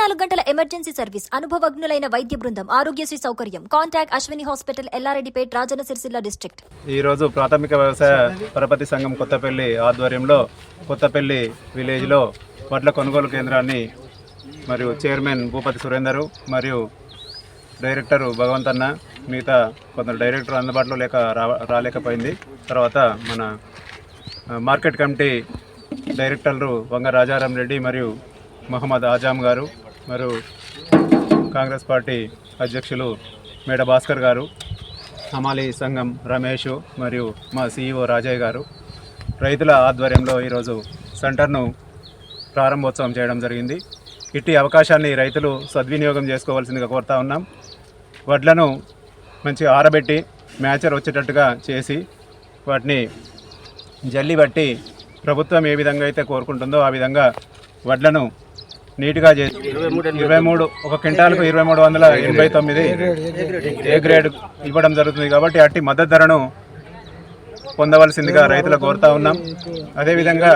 నాలుగు గంటల emergency service. అనుభవజ్ఞులైన వైద్య బృందం ఆరోగ్యశ్రీ సౌకర్యం. Contact Ashwini hospital Yellareddypet Rajanna Sircilla district. ఈ రోజు ప్రాథమిక వ్యవసాయ పరపతి సంఘం కొత్తపల్లి ఆధ్వర్యంలో కొత్తపల్లి విలేజ్లో వడ్ల కొనుగోలు కేంద్రాన్ని మరియు చైర్మన్ భూపతి సురేందరు మరియు డైరెక్టరు భగవంతన్న మిగతా కొందరు డైరెక్టర్ అందుబాటులో లేక రా రాలేకపోయింది. తర్వాత మన మార్కెట్ కమిటీ డైరెక్టర్లు వంగ రాజారాం రెడ్డి మరియు మహమ్మద్ ఆజామ్ గారు మరియు కాంగ్రెస్ పార్టీ అధ్యక్షులు మేడ భాస్కర్ గారు హమాలి సంఘం రమేష్ మరియు మా సీఈఓ రాజయ్య గారు. రైతుల ఆధ్వర్యంలో ఈరోజు సెంటర్ను ప్రారంభోత్సవం చేయడం జరిగింది. ఇట్టి అవకాశాన్ని రైతులు సద్వినియోగం చేసుకోవాల్సిందిగా కోరుతా ఉన్నాం. వడ్లను మంచిగా ఆరబెట్టి మ్యాచర్ వచ్చేటట్టుగా చేసి వాటిని జల్లి బట్టి ప్రభుత్వం ఏ విధంగా అయితే కోరుకుంటుందో ఆ విధంగా వడ్లను నీట్గా చేసి ఇరవై మూడు ఒక క్వింటాల్కు ఇరవై మూడు వందల ఎనభై తొమ్మిది ఏ గ్రేడ్ ఇవ్వడం జరుగుతుంది కాబట్టి అట్టి మద్దతు ధరను పొందవలసిందిగా రైతులు కోరుతా ఉన్నాం. అదేవిధంగా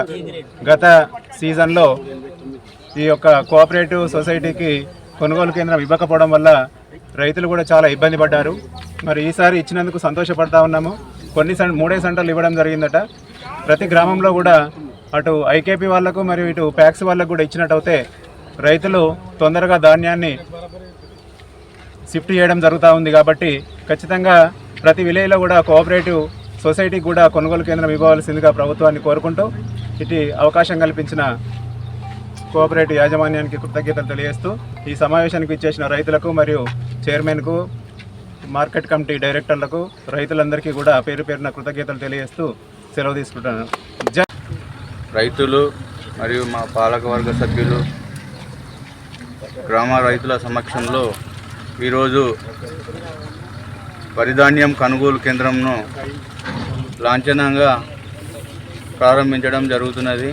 గత సీజన్లో ఈ యొక్క కోఆపరేటివ్ సొసైటీకి కొనుగోలు కేంద్రం ఇవ్వకపోవడం వల్ల రైతులు కూడా చాలా ఇబ్బంది పడ్డారు. మరి ఈసారి ఇచ్చినందుకు సంతోషపడతా ఉన్నాము. కొన్ని సెం మూడే సెంటర్లు ఇవ్వడం జరిగిందట. ప్రతి గ్రామంలో కూడా అటు ఐకేపీ వాళ్ళకు మరియు ఇటు ప్యాక్స్ వాళ్ళకు కూడా ఇచ్చినట్టయితే రైతులు తొందరగా ధాన్యాన్ని షిఫ్ట్ చేయడం జరుగుతూ ఉంది కాబట్టి ఖచ్చితంగా ప్రతి విలేజ్లో కూడా కోఆపరేటివ్ సొసైటీకి కూడా కొనుగోలు కేంద్రం ఇవ్వవలసిందిగా ప్రభుత్వాన్ని కోరుకుంటూ ఇటు అవకాశం కల్పించిన కోఆపరేటివ్ యాజమాన్యానికి కృతజ్ఞతలు తెలియజేస్తూ ఈ సమావేశానికి ఇచ్చేసిన రైతులకు మరియు చైర్మన్కు మార్కెట్ కమిటీ డైరెక్టర్లకు రైతులందరికీ కూడా పేరు పేరున కృతజ్ఞతలు తెలియజేస్తూ సెలవు తీసుకుంటున్నాను. రైతులు మరియు మా పాలకవర్గ సభ్యులు గ్రామ రైతుల సమక్షంలో ఈరోజు వరిధాన్యం కొనుగోలు కేంద్రంను లాంఛనంగా ప్రారంభించడం జరుగుతున్నది.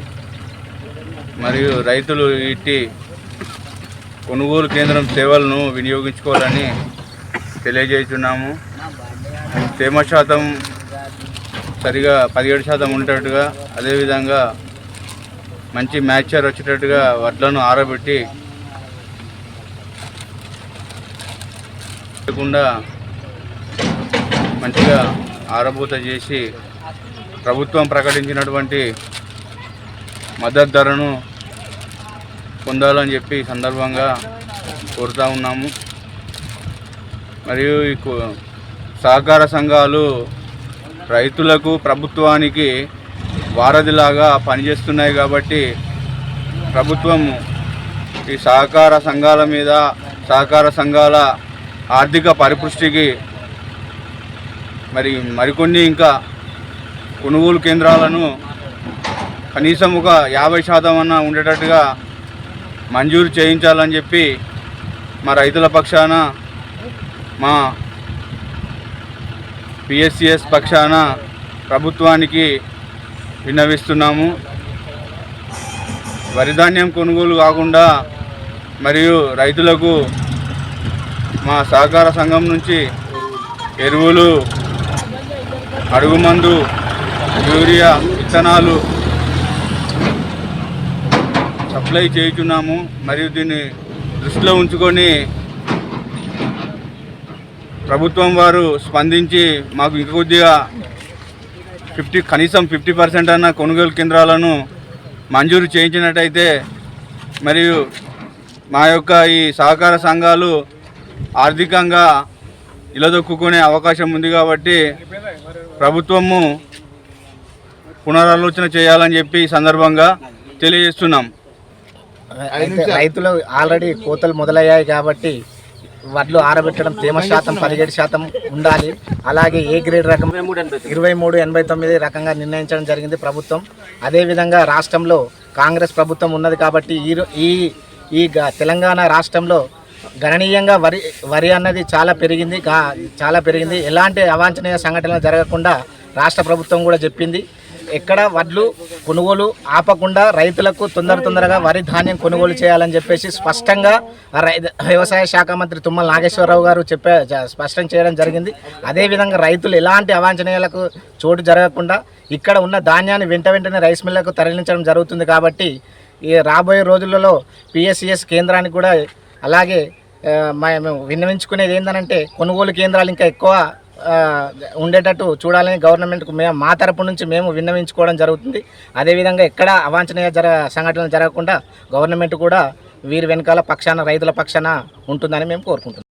మరియు రైతులు ఇట్టి కొనుగోలు కేంద్రం సేవలను వినియోగించుకోవాలని తెలియజేస్తున్నాము. తేమ శాతం సరిగా పదిహేడు శాతం ఉండేటట్టుగా అదేవిధంగా మంచి మ్యాచర్ వచ్చేటట్టుగా వడ్లను ఆరబెట్టి లేకుండా మంచిగా ఆరబూత చేసి ప్రభుత్వం ప్రకటించినటువంటి మద్దతు ధరను పొందాలని చెప్పి సందర్భంగా కోరుతా ఉన్నాము. మరియు ఈ సహకార సంఘాలు రైతులకు ప్రభుత్వానికి వారధిలాగా పనిచేస్తున్నాయి కాబట్టి ప్రభుత్వం ఈ సహకార సంఘాల మీద సహకార సంఘాల ఆర్థిక పరిపుష్టికి మరి మరికొన్ని ఇంకా కొనుగోలు కేంద్రాలను కనీసం ఒక యాభై శాతం అన్న ఉండేటట్టుగా మంజూరు చేయించాలని చెప్పి మా రైతుల పక్షాన మా పిఎస్సిఎస్ పక్షాన ప్రభుత్వానికి విన్నవిస్తున్నాము. వరిధాన్యం కొనుగోలు కాకుండా మరియు రైతులకు మా సహకార సంఘం నుంచి ఎరువులు అడుగుమందు యూరియా విత్తనాలు సప్లై చేయుచున్నాము. మరియు దీన్ని దృష్టిలో ఉంచుకొని ప్రభుత్వం వారు స్పందించి మాకు ఇంక కొద్దిగా ఫిఫ్టీ కనీసం ఫిఫ్టీ పర్సెంట్ అన్న కొనుగోలు కేంద్రాలను మంజూరు చేయించినట్టయితే మరియు మా యొక్క ఈ సహకార సంఘాలు ఆర్థికంగా ఇలదొక్కునే అవకాశం ఉంది కాబట్టి ప్రభుత్వము పునరాలోచన చేయాలని చెప్పి సందర్భంగా తెలియజేస్తున్నాం. అయితే రైతులు ఆల్రెడీ కోతలు మొదలయ్యాయి కాబట్టి వడ్లు ఆరబెట్టడం తేమ శాతం పదిహేడు శాతం ఉండాలి. అలాగే ఏ గ్రేడ్ రకం? ఇరవై మూడు ఎనభై తొమ్మిది రకంగా నిర్ణయించడం జరిగింది ప్రభుత్వం. అదేవిధంగా రాష్ట్రంలో కాంగ్రెస్ ప్రభుత్వం ఉన్నది కాబట్టి ఈ ఈ ఈ తెలంగాణ రాష్ట్రంలో గణనీయంగా వరి వరి అన్నది చాలా పెరిగింది చాలా పెరిగింది. ఎలాంటి అవాంఛనీయ సంఘటనలు జరగకుండా రాష్ట్ర ప్రభుత్వం కూడా చెప్పింది. ఎక్కడ వడ్లు కొనుగోలు ఆపకుండా రైతులకు తొందర తొందరగా వరి ధాన్యం కొనుగోలు చేయాలని చెప్పేసి స్పష్టంగా రై వ్యవసాయ శాఖ మంత్రి తుమ్మల నాగేశ్వరరావు గారు చెప్పే స్పష్టం చేయడం జరిగింది. అదేవిధంగా రైతులు ఎలాంటి అవాంఛనీయాలకు చోటు జరగకుండా ఇక్కడ ఉన్న ధాన్యాన్ని వెంట వెంటనే రైస్ మిల్లకు తరలించడం జరుగుతుంది కాబట్టి ఈ రాబోయే రోజులలో పిఎస్సిఎస్ కేంద్రానికి కూడా అలాగే మేము విన్నవించుకునేది ఏంటంటే కొనుగోలు కేంద్రాలు ఇంకా ఎక్కువ ఉండేటట్టు చూడాలని గవర్నమెంట్కు మేము మా తరపు నుంచి మేము విన్నవించుకోవడం జరుగుతుంది. అదేవిధంగా ఎక్కడ అవాంఛనీయ జర సంఘటనలు జరగకుండా గవర్నమెంట్ కూడా వీరి వెనకాల పక్షాన రైతుల పక్షాన ఉంటుందని మేము కోరుకుంటున్నాం.